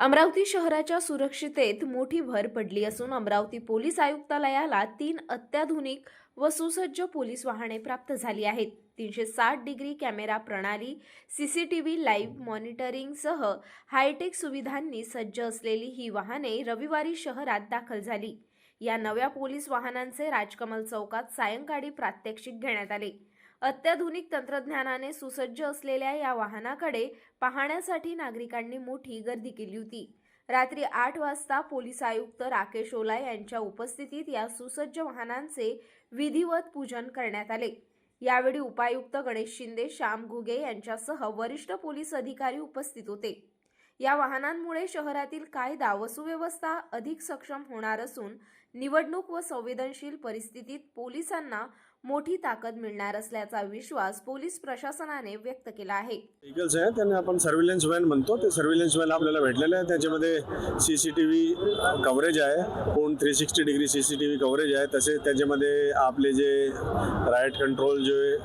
अमरावती शहराच्या सुरक्षितेत मोठी भर पडली असून अमरावती पोलीस आयुक्तालयाला तीन अत्याधुनिक व सुसज्ज पोलीस वाहने प्राप्त झाली आहेत. तीनशे साठ डिग्री कॅमेरा प्रणाली सीसीटीव्ही लाईव्ह मॉनिटरिंगसह हायटेक सुविधांनी सज्ज असलेली ही वाहने रविवारी शहरात दाखल झाली. या नव्या पोलीस वाहनांचे राजकमल चौकात सायंकाळी प्रात्यक्षिक घेण्यात आले. अत्याधुनिक तंत्रज्ञानाने सुसज्ज असलेल्या या वाहनाकडे पाहण्यासाठी नागरिकांनी मोठी गर्दी केली होती. रात्री आठ वाजता पोलीस आयुक्त राकेश ओला यांच्या उपस्थितीत या सुसज्ज वाहनांचे विधिवत पूजन करण्यात आले. यावेळी उपायुक्त गणेश शिंदे श्याम घुगे यांच्यासह वरिष्ठ पोलीस अधिकारी उपस्थित होते. या वाहनांमुळे शहरातील कायदा व सुव्यवस्था अधिक सक्षम होणार असून निवडणूक व संवेदनशील परिस्थितीत पोलिसांना मोठी ताकद मिळणार असल्याचा विश्वास पोलीस प्रशासनाने व्यक्त केला आहे. व्हेकल्स आहे त्यांना आपण सर्व्हिलन्स व्हॅन म्हणतो. ते सर्व्हिलन्स व्हॅन आपल्याला भेटलेले आहे. त्याच्यामध्ये C C T V coverage आहे. पूर्ण three sixty degree C C T V coverage आहे. तसेच त्याच्यामध्ये आपले जे राईट कंट्रोल जे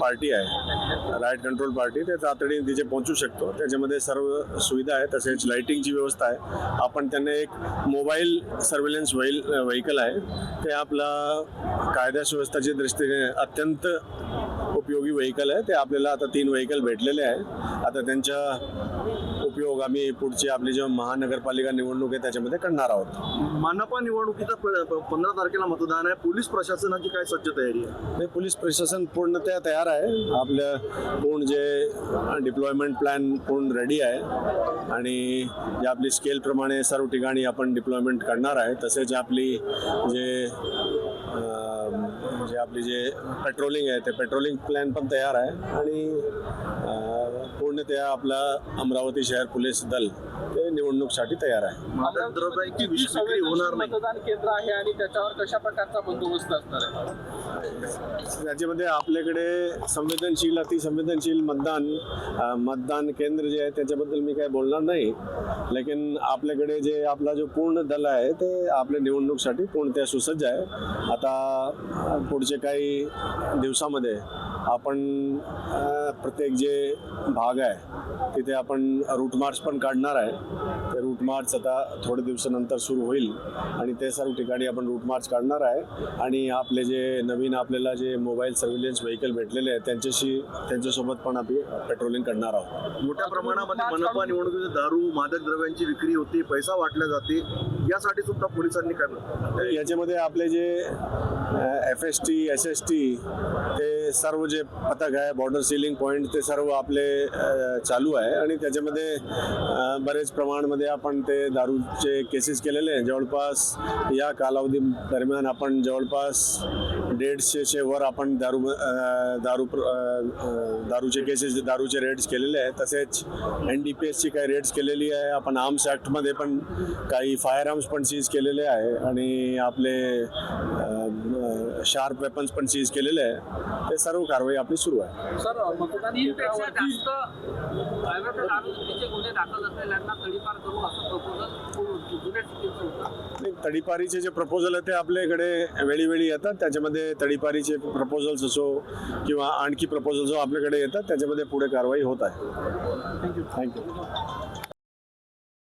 पार्टी आहे राईट कंट्रोल पार्टी ते तातडीने तिथे पोहोचू शकतो. त्याच्यामध्ये सर्व सुविधा आहे तसेच लाईटिंगची व्यवस्था आहे. आपण त्यांना एक मोबाईल सर्व्हिलन्स व्हेल व्हेकल आहे. ते आपला कायदा दृष्टी दृष्टीने अत्यंत उपयोगी व्हेकल आहे. ते आपल्याला आता तीन व्हेकल भेटलेले आहे आता त्यांचा उपयोग आम्ही पुढची आपली जे महानगरपालिका निवडणूक आहे त्याच्यामध्ये करणार आहोत. मानपा निवडणुकीचा पंधरा तारखेला मतदान आहे. पोलीस प्रशासनाची काय सज्ज तयारी आहे? पोलीस प्रशासन पूर्णतः तयार आहे. आपलं पूर्ण जे डिप्लॉयमेंट प्लॅन पूर्ण रेडी आहे. आणि जे आपली स्केलप्रमाणे सर्व ठिकाणी आपण डिप्लॉयमेंट करणार आहे. तसेच आपली जे अं, जे आपली जे पेट्रोलिंग आहे ते पेट्रोलिंग प्लॅन पण तयार आहे. आणि अं, पूर्णतः आपला अमरावती शहर पोलीस दल ते निवडणूकसाठी तयार आहे. द्रव्यांची विक्री होणार मतदान केंद्र आहे आणि त्याच्यावर कशा प्रकारचा बंदोबस्त असणार आहे? राज्यामध्ये आपल्याकडे संवेदनशील अतिसंवेदनशील मतदान मतदान केंद्र जे आहे त्याच्याबद्दल मी काय बोलणार नाही. लेकिन आपल्याकडे जे आपला जो पूर्ण दल आहे ते आपल्या निवडणूकसाठी पूर्णतः सुसज्ज आहे. आता पुढचे काही दिवसामध्ये आपण प्रत्येक जे भाग आहे तिथे आपण रूट मार्च पण काढणार आहे. ते रूट मार्च आता थोड्या दिवसानंतर सुरू होईल आणि ते सर्व ठिकाणी आपण रूट मार्च काढणार आहे. आणि आपले जे नवीन आपल्याला जे मोबाईल सर्व्हिलन्स व्हेकल भेटलेले आहेत त्यांच्याशी त्यांच्यासोबत पण आम्ही पेट्रोलिंग करणार आहोत. मोठ्या प्रमाणामध्ये मनपा निवडणुकीत दारू मादक द्रव्यांची विक्री होते पैसा वाटला जाते यासाठी सुद्धा पोलिसांनी काय म्हणतात? याच्यामध्ये आपले जे F S T S S T ते सर्व जे पथक आहे बॉर्डर सीलिंग पॉईंट ते सर्व आपले चालू आहे. आणि त्याच्यामध्ये बरेच प्रमाणामध्ये आपण ते दारूचे केसेस केलेले आहे जवळपास या कालावधी दरम्यान आपण जवळपास दीडशेचे वर आपण दारू दारू प्र- दारूचे केसेस दारूचे रेड्स केलेले आहे तसेच एन डी पी एसची काही रेड्स केलेली आहे. आपण आर्म्स ॲक्टमध्ये पण काही फायर आर्म्स पण सीज केलेले आहे. आणि आपले शार्प वेपन्स पण सीज केलेले आहे. ते सर्व कारवाई आपली सुरू आहे. सर मतदान तडीपारीचे जे प्रपोजल आहे ते आपल्याकडे वेळीवेळी येतात. त्याच्यामध्ये तडीपारीचे प्रपोजल्स असो किंवा आणखी प्रपोजल्स जो आपल्याकडे येतात. त्याच्यामध्ये पुढे कारवाई होत आहे. थँक्यू